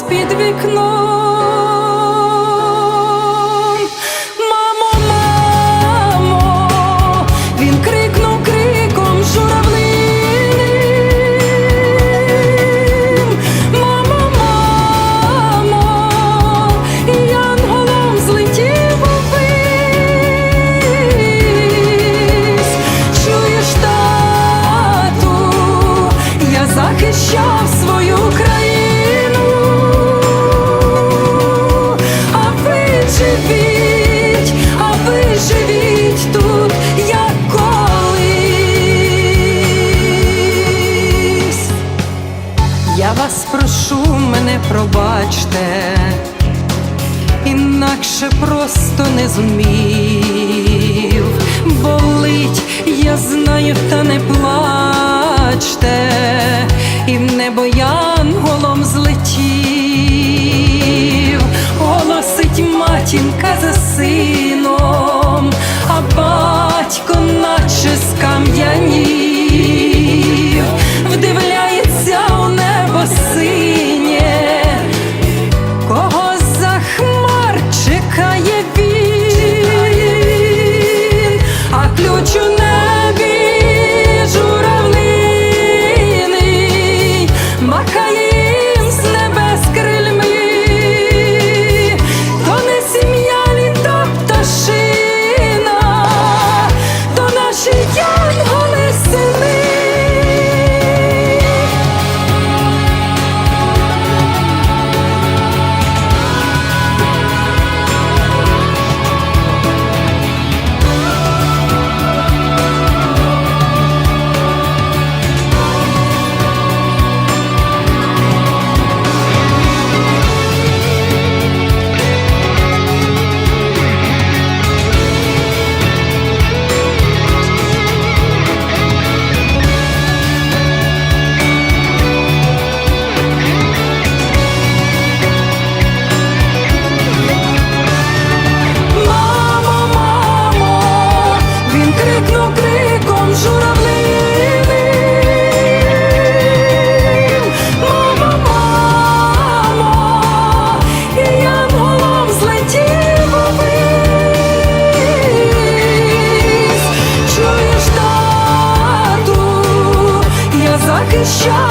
голос під вікном. Мамо, мамо, він крикнув криком журавлиним. Мамо, мамо, янголом злетів увись. Чуєш, тату, я захищав свою країну, Вас прошу, мене пробачте, інакше просто не зумів. Болить, я знаю, та не плачте, і в небо крикнув криком журавлиним. Мамо, і янголом злетів увись. Чуєш, тату, я захищав